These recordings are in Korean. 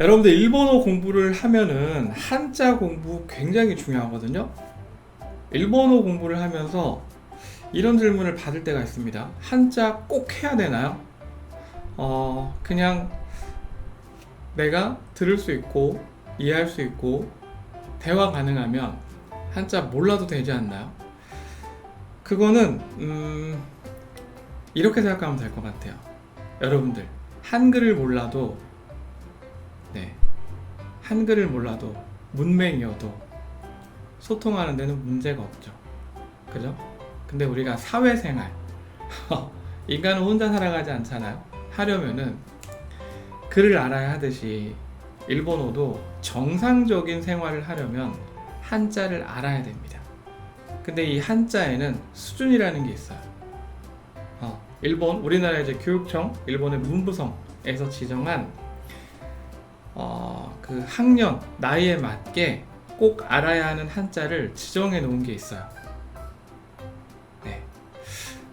여러분들 일본어 공부를 하면은 한자 공부 굉장히 중요하거든요. 일본어 공부를 하면서 이런 질문을 받을 때가 있습니다. 한자 꼭 해야 되나요? 어, 그냥 내가 들을 수 있고 이해할 수 있고 대화 가능하면 한자 몰라도 되지 않나요? 그거는 음, 이렇게 생각하면 될 것 같아요. 여러분들 한글을 몰라도 네. 한글을 몰라도 문맹이어도 소통하는 데는 문제가 없죠. 그죠? 근데 우리가 사회생활, 인간은 혼자 살아가지 않잖아요. 하려면은 글을 알아야 하듯이 일본어도 정상적인 생활을 하려면 한자를 알아야 됩니다. 근데 이 한자에는 수준이라는 게 있어요. 어, 일본, 우리나라 이제 교육청, 일본의 문부성에서 지정한 어, 그 학년 나이에 맞게 꼭 알아야 하는 한자를 지정해 놓은 게 있어요. 네.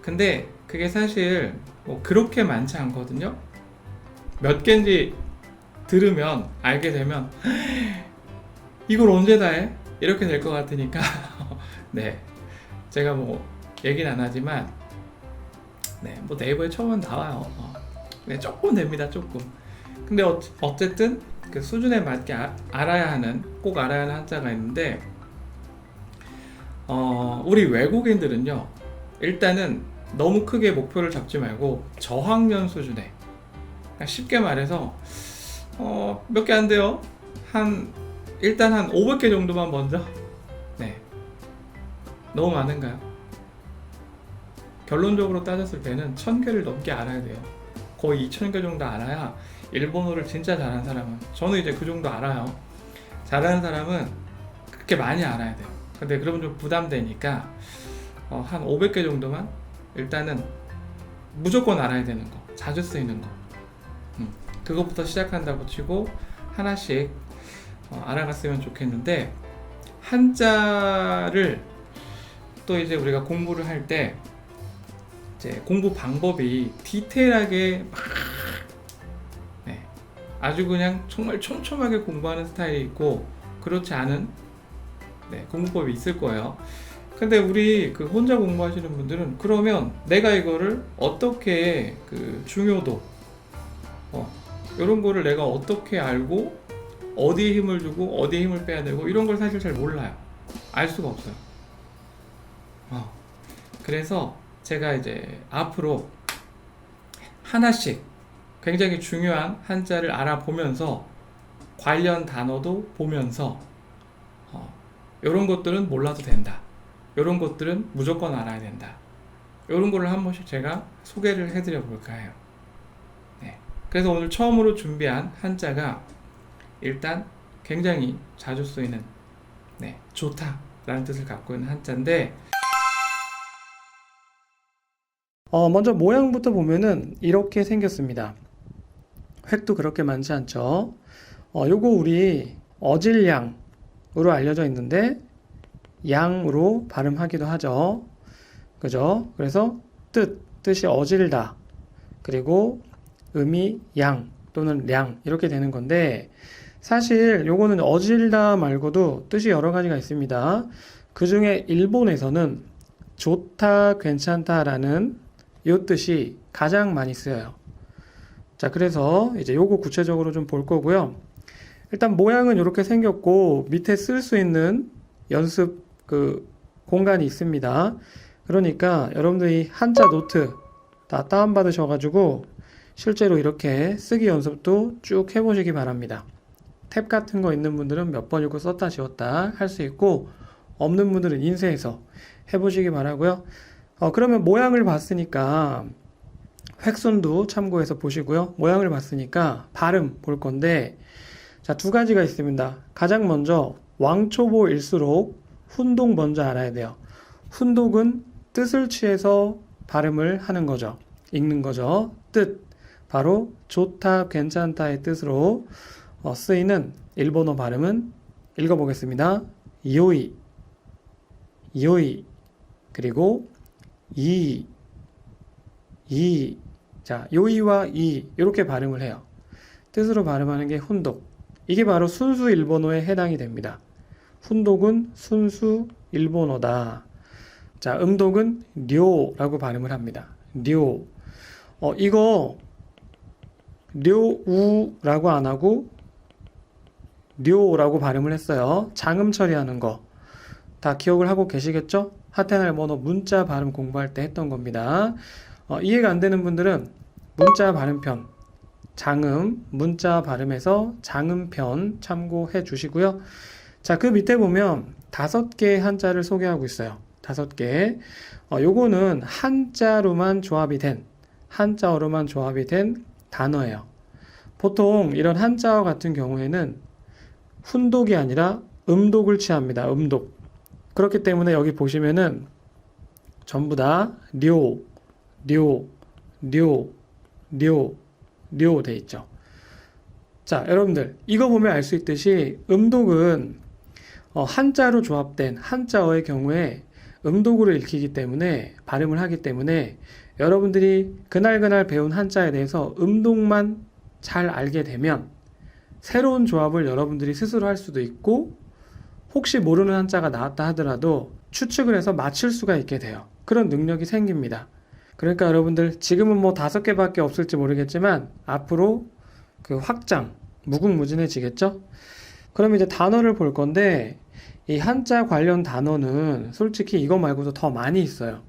근데 그게 사실 뭐 그렇게 많지 않거든요. 몇 개인지 들으면 알게 되면 이걸 언제 다 해? 이렇게 될 것 같으니까 네. 제가 뭐 얘기는 안 하지만 네, 뭐 네이버에 처음은 나와요. 어. 네, 조금 됩니다, 조금. 근데 어, 어쨌든 그 수준에 맞게 아- 알아야 하는 꼭 알아야 하는 한자가 있는데 어, 우리 외국인들은요 일단은 너무 크게 목표를 잡지 말고 저학년 수준에 그러니까 쉽게 말해서 어, 몇 개 안 돼요? 한 일단 한 500개 정도만 먼저? 네. 너무 많은가요? 결론적으로 따졌을 때는 1000개를 넘게 알아야 돼요. 거의 2000개 정도 알아야 일본어를 진짜 잘하는 사람은 저는 이제 그 정도 알아요. 잘하는 사람은 그렇게 많이 알아야 돼요. 근데 그러면 좀 부담되니까 어, 한 500개 정도만 일단은 무조건 알아야 되는 거, 자주 쓰이는 거. 음, 그것부터 시작한다고 치고 하나씩 어, 알아갔으면 좋겠는데 한자를 또 이제 우리가 공부를 할 때 이제 공부 방법이 디테일하게 막 네. 아주 그냥 정말 촘촘하게 공부하는 스타일이 있고 그렇지 않은 네, 공부법이 있을 거예요. 근데 우리 그 혼자 공부하시는 분들은 그러면 내가 이거를 어떻게 그 중요도 어, 이런 거를 내가 어떻게 알고 어디에 힘을 주고 어디에 힘을 빼야 되고 이런 걸 사실 잘 몰라요. 알 수가 없어요. 어. 그래서 제가 이제 앞으로 하나씩 굉장히 중요한 한자를 알아보면서 관련 단어도 보면서 어, 이런 것들은 몰라도 된다. 이런 것들은 무조건 알아야 된다. 이런 거를 한 번씩 제가 소개를 해드려 볼까 해요. 네. 그래서 오늘 처음으로 준비한 한자가 일단 굉장히 자주 쓰이는 네, 좋다 라는 뜻을 갖고 있는 한자인데 어, 먼저 모양부터 보면은 이렇게 생겼습니다. 획도 그렇게 많지 않죠. 어, 요거 우리 어질양으로 알려져 있는데 양으로 발음하기도 하죠. 그죠? 그래서 뜻, 뜻이 어질다. 그리고 음이 양 또는 량 이렇게 되는 건데 사실 요거는 어질다 말고도 뜻이 여러 가지가 있습니다. 그 중에 일본에서는 좋다, 괜찮다라는 요 뜻이 가장 많이 쓰여요. 자, 그래서 이제 요거 구체적으로 좀 볼 거고요. 일단 모양은 이렇게 생겼고 밑에 쓸 수 있는 연습 그 공간이 있습니다. 그러니까 여러분들이 한자 노트 다 다운 받으셔 가지고 실제로 이렇게 쓰기 연습도 쭉 해보시기 바랍니다. 탭 같은 거 있는 분들은 몇 번 읽고 썼다 지웠다 할 수 있고 없는 분들은 인쇄해서 해보시기 바라고요. 어, 그러면 모양을 봤으니까 획순도 참고해서 보시고요. 모양을 봤으니까 발음 볼 건데 자, 두 가지가 있습니다. 가장 먼저 왕초보일수록 훈독 먼저 알아야 돼요. 훈독은 뜻을 취해서 발음을 하는 거죠. 읽는 거죠. 뜻. 바로 좋다, 괜찮다의 뜻으로 어, 쓰이는 일본어 발음은 읽어보겠습니다. 요이, 요이, 그리고 이, 이. 자, 요이와 이, 이렇게 발음을 해요. 뜻으로 발음하는 게 훈독. 이게 바로 순수 일본어에 해당이 됩니다. 훈독은 순수 일본어다. 자, 음독은 료라고 발음을 합니다. 료. 어, 이거 료우라고 안 하고 료라고 발음을 했어요. 장음 처리하는 거. 다 기억을 하고 계시겠죠? 하테나를 번호 문자 발음 공부할 때 했던 겁니다. 어, 이해가 안 되는 분들은 문자 발음편, 장음, 문자 발음에서 장음편 참고해 주시고요. 자, 그 밑에 보면 다섯 개의 한자를 소개하고 있어요. 다섯 개. 어, 요거는 한자로만 조합이 된, 한자어로만 조합이 된 단어예요. 보통 이런 한자어 같은 경우에는 훈독이 아니라 음독을 취합니다. 음독. 그렇기 때문에 여기 보시면은 전부 다 료, 료, 료, 료, 료 돼 있죠. 자, 여러분들 이거 보면 알 수 있듯이 음독은 어, 한자로 조합된 한자어의 경우에 음독으로 읽히기 때문에 발음을 하기 때문에 여러분들이 그날그날 배운 한자에 대해서 음독만 잘 알게 되면 새로운 조합을 여러분들이 스스로 할 수도 있고 혹시 모르는 한자가 나왔다 하더라도 추측을 해서 맞출 수가 있게 돼요. 그런 능력이 생깁니다. 그러니까 여러분들 지금은 뭐 다섯 개밖에 없을지 모르겠지만 앞으로 그 확장 무궁무진해지겠죠? 그럼 이제 단어를 볼 건데 이 한자 관련 단어는 솔직히 이거 말고도 더 많이 있어요.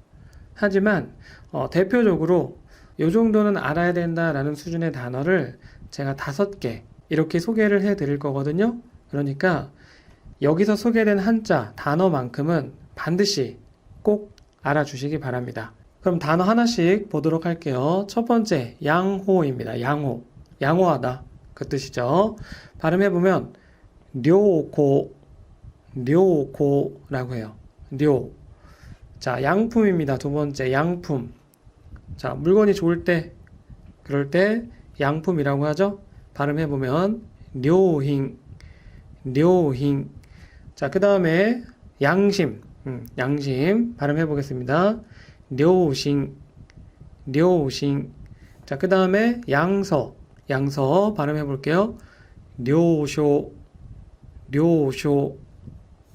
하지만 어, 대표적으로 요 정도는 알아야 된다라는 수준의 단어를 제가 다섯 개 이렇게 소개를 해 드릴 거거든요. 그러니까 여기서 소개된 한자 단어만큼은 반드시 꼭 알아주시기 바랍니다. 그럼 단어 하나씩 보도록 할게요. 첫 번째 양호입니다. 양호. 양호하다. 그 뜻이죠. 발음해보면 료고 료고라고 해요. 료. 자, 양품입니다. 두 번째 양품. 자, 물건이 좋을 때 그럴 때 양품이라고 하죠. 발음해보면 료힝 료힝 자, 그 다음에 양심 음, 양심 발음해 보겠습니다. 료싱 료싱 자, 그 다음에 양서 양서 발음해 볼게요. 료쇼 료쇼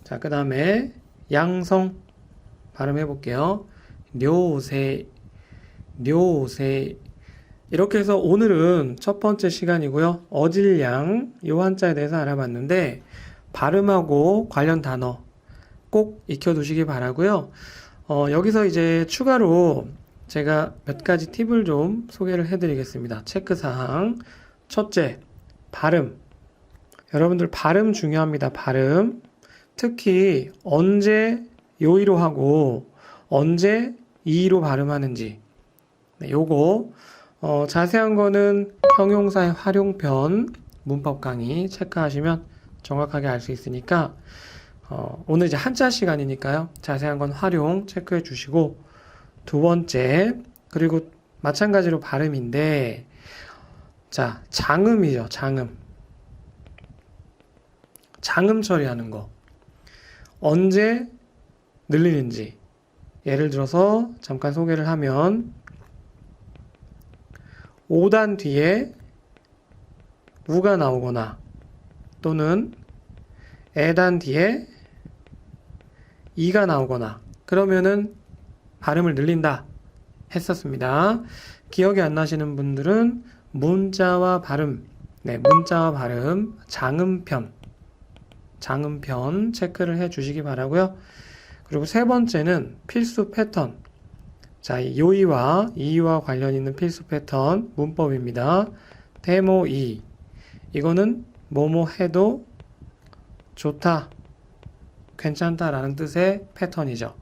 자, 그 다음에 양성 발음해 볼게요. 료세 료세 이렇게 해서 오늘은 첫 번째 시간이고요. 어질양 요 한자에 대해서 알아봤는데 발음하고 관련 단어 꼭 익혀 두시기 바라고요. 어, 여기서 이제 추가로 제가 몇 가지 팁을 좀 소개를 해드리겠습니다. 체크사항. 첫째, 발음. 여러분들 발음 중요합니다. 발음. 특히 언제 요이로 하고 언제 이로 발음하는지. 네, 요거 어, 자세한 거는 형용사의 활용편 문법 강의 체크하시면 정확하게 알 수 있으니까 어, 오늘 이제 한자 시간이니까요. 자세한 건 활용 체크해 주시고 두 번째 그리고 마찬가지로 발음인데 자 장음이죠. 장음 장음 처리하는 거 언제 늘리는지 예를 들어서 잠깐 소개를 하면 5단 뒤에 우가 나오거나 또는 에단 뒤에 이가 나오거나 그러면은 발음을 늘린다 했었습니다. 기억이 안 나시는 분들은 문자와 발음, 네, 문자와 발음, 장음편, 장음편 체크를 해 주시기 바라고요. 그리고 세 번째는 필수 패턴. 자, 이 요이와 이와 관련 있는 필수 패턴 문법입니다. 데모 이. 이거는 뭐뭐 해도 좋다, 괜찮다라는 뜻의 패턴이죠.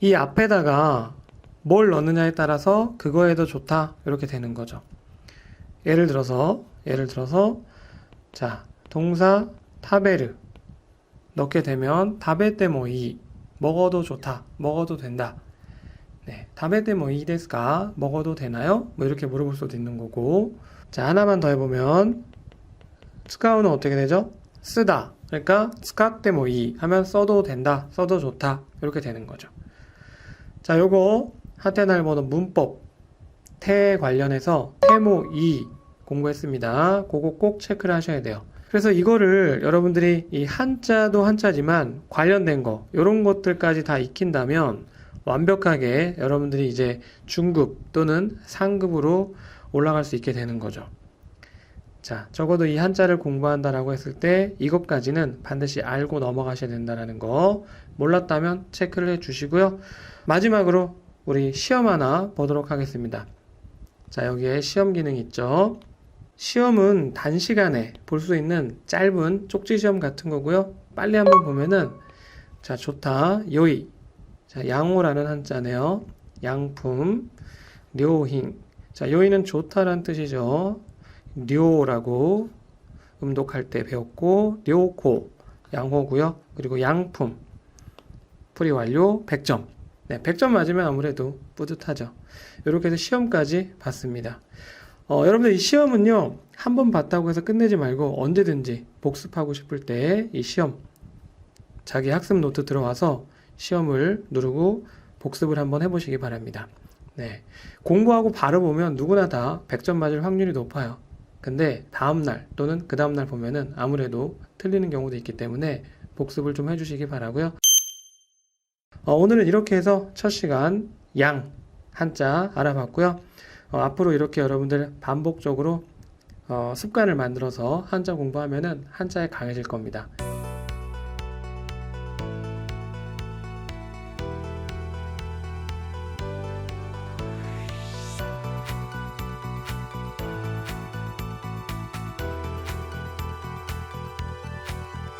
이 앞에다가 뭘 넣느냐에 따라서 그거에도 좋다 이렇게 되는 거죠. 예를 들어서 예를 들어서 자 동사 타베르 넣게 되면 타베 때모이 먹어도 좋다 먹어도 된다 네 타베 때모이 데스까 먹어도 되나요? 뭐 이렇게 물어볼 수도 있는 거고 자 하나만 더 해보면 스카우는 어떻게 되죠? 쓰다. 그러니까 스카때 뭐이 하면 써도 된다. 써도 좋다. 이렇게 되는 거죠. 자, 요거 하테나를 보는 문법 태 관련해서 태모 이 공부했습니다. 그거 꼭 체크를 하셔야 돼요. 그래서 이거를 여러분들이 이 한자도 한자지만 관련된 거, 이런 것들까지 다 익힌다면 완벽하게 여러분들이 이제 중급 또는 상급으로 올라갈 수 있게 되는 거죠. 자, 적어도 이 한자를 공부한다라고 했을 때 이것까지는 반드시 알고 넘어가셔야 된다라는 거 몰랐다면 체크를 해 주시고요. 마지막으로 우리 시험 하나 보도록 하겠습니다. 자, 여기에 시험 기능 있죠. 시험은 단시간에 볼 수 있는 짧은 쪽지 시험 같은 거고요. 빨리 한번 보면은 자, 좋다. 요이. 자, 양호라는 한자네요. 양품. 료힝. 자, 요이는 좋다라는 뜻이죠. 료라고 음독할 때 배웠고 료고 양호고요. 그리고 양품. 풀이 완료 100점. 네, 100점 맞으면 아무래도 뿌듯하죠. 이렇게 해서 시험까지 봤습니다. 어, 여러분들 이 시험은요, 한 번 봤다고 해서 끝내지 말고 언제든지 복습하고 싶을 때 이 시험, 자기 학습 노트 들어와서 시험을 누르고 복습을 한번 해보시기 바랍니다. 네. 공부하고 바로 보면 누구나 다 100점 맞을 확률이 높아요. 근데 다음날 또는 그 다음날 보면은 아무래도 틀리는 경우도 있기 때문에 복습을 좀 해주시기 바라고요. 어, 오늘은 이렇게 해서 첫 시간 양 한자 알아봤고요. 어, 앞으로 이렇게 여러분들 반복적으로 어, 습관을 만들어서 한자 공부하면은 한자에 강해질 겁니다.